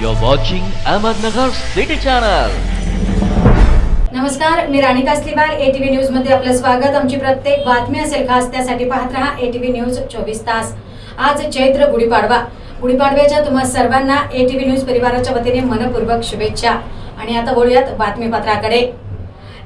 You're watching Ahmednagar City Channel. नमस्कार मी राणी कासलीवार ATV न्यूजमध्ये आपलं स्वागत. आमची प्रत्येक बातमी असेल खास त्यासाठी पाहत राहा एटीव्ही न्यूज चोवीस तास. आज चैत्र गुढीपाडवा. गुढीपाडव्याच्या तुम्हा सर्वांना एटीव्ही न्यूज परिवाराच्या वतीने मनपूर्वक शुभेच्छा. आणि आता बोलूयात बातमीपत्राकडे.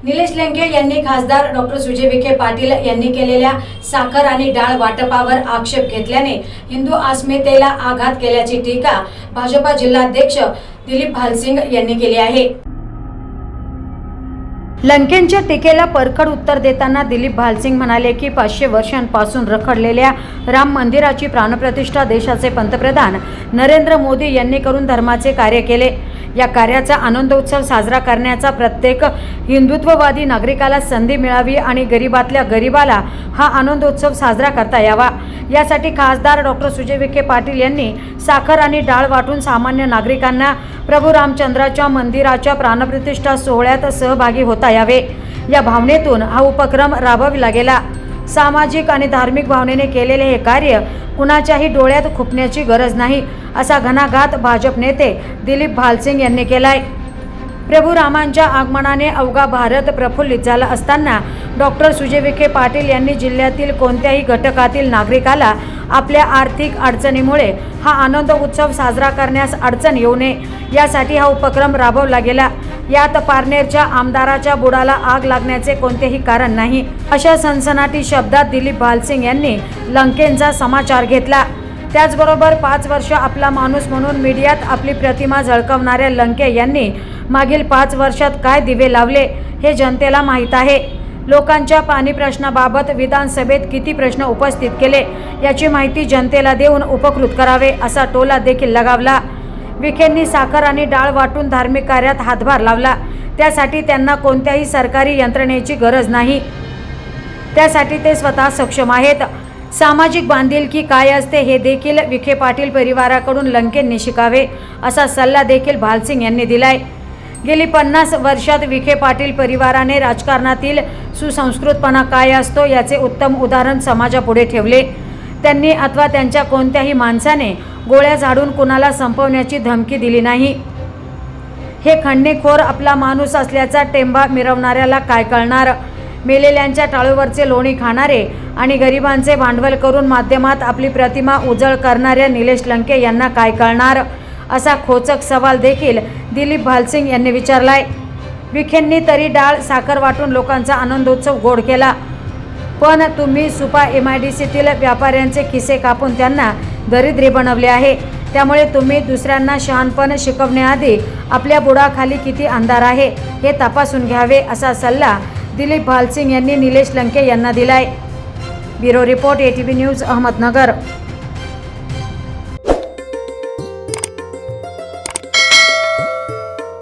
निलेश लेंके यांनी खासदार डॉक्टर सुजय विखे पाटील यांनी केलेल्या साखर आणि डाळ वाटपावर आक्षेप घेतल्याने हिंदू अस्मितेला आघात केल्याची टीका भाजपा जिल्हाध्यक्ष दिलीप भालसिंग यांनी केली आहे. लंकेंच्या टीकेला परखड उत्तर देताना दिलीप भालसिंग म्हणाले की पाचशे वर्षांपासून रखडलेल्या राम मंदिराची प्राणप्रतिष्ठा देशाचे पंतप्रधान नरेंद्र मोदी यांनी करून धर्माचे कार्य केले. या कार्याचा आनंदोत्सव साजरा करण्याचा प्रत्येक हिंदुत्ववादी नागरिकाला संधी मिळावी आणि गरिबातल्या गरिबाला हा आनंदोत्सव साजरा करता यावा. यासाठी खासदार डॉक्टर सुजय विखे पाटील यांनी साखर आणि डाळ वाटून सामान्य नागरिकांना प्रभू रामचंद्राच्या मंदिराच्या प्राणप्रतिष्ठा सोहळ्यात सहभागी होता यावे. या भावनेतून हा उपक्रम राबविला गेला. सामाजिक आणि धार्मिक भावनेने केलेले हे कार्य कुणाच्याही डोळ्यात खुपण्याची गरज नाही असा घणाघात भाजप नेते दिलीप भालसिंग यांनी केलाय. प्रभू रामांच्या आगमनाने अवघा भारत प्रफुल्लित झाला असताना डॉक्टर सुजय विखे पाटील यांनी जिल्ह्यातील कोणत्याही घटकातील नागरिकाला आपल्या आर्थिक अडचणीमुळे हा आनंद उत्सव साजरा करण्यास अडचण येऊ नये यासाठी हा उपक्रम राबवला गेला. यात पारनेरच्या आमदाराच्या बुडाला आग लागण्याचे कोणतेही कारण नाही. अशा सनसनाटी शब्दात दिलीप भालसिंग यांनी लंकेंचा समाचार घेतला. त्याचबरोबर पाच वर्ष आपला माणूस म्हणून मीडियात आपली प्रतिमा झळकवणाऱ्या लंके यांनी मागील पाच वर्षात काय दिवे लावले हे जनतेला माहीत आहे. लोकांच्या पाणी प्रश्नाबाबत विधानसभेत किती प्रश्न उपस्थित केले याची माहिती जनतेला देऊन उपकृत करावे असा टोला देखील लगावला. विखेंनी साखर आणि डाळ वाटून धार्मिक कार्यात हातभार लावला. त्यासाठी त्यांना कोणत्याही सरकारी यंत्रणेची गरज नाही. त्यासाठी ते स्वतः सक्षम आहेत. सामाजिक बांधिलकी काय असते हे देखील विखे पाटील परिवाराकडून लंकेंनी शिकावे असा सल्ला देखील भालसिंग यांनी दिलाय. गेली पन्नास वर्षात विखे पाटील परिवाराने राजकारणातील सुसंस्कृतपणा काय असतो याचे उत्तम उदाहरण समाजापुढे ठेवले. त्यांनी अथवा त्यांच्या कोणत्याही माणसाने गोळ्या झाडून कुणाला संपवण्याची धमकी दिली नाही. हे खंडणीखोर आपला माणूस असल्याचा टेंबा मिरवणाऱ्याला काय कळणार? मेलेल्यांच्या टाळूवरचे लोणी खाणारे आणि गरिबांचे भांडवल करून माध्यमात आपली प्रतिमा उजळ करणाऱ्या निलेश लंके यांना काय कळणार? असा खोचक सवाल देखील दिलीप भालसिंग यांनी विचारलाय. विखेंनी तरी डाळ साखर वाटून लोकांचा आनंदोत्सव गोड केला. पण तुम्ही सुपा एम आय डी सीतील व्यापाऱ्यांचे खिसे कापून त्यांना दरिद्री बनवले आहे. त्यामुळे तुम्ही दुसऱ्यांना शहाणपण शिकवण्याआधी आपल्या बुडाखाली किती अंधार आहे हे तपासून घ्यावे असा सल्ला दिलीप भालसिंग यांनी निलेश लंके यांना दिलाय. Bureau report A T V news Ahmednagar.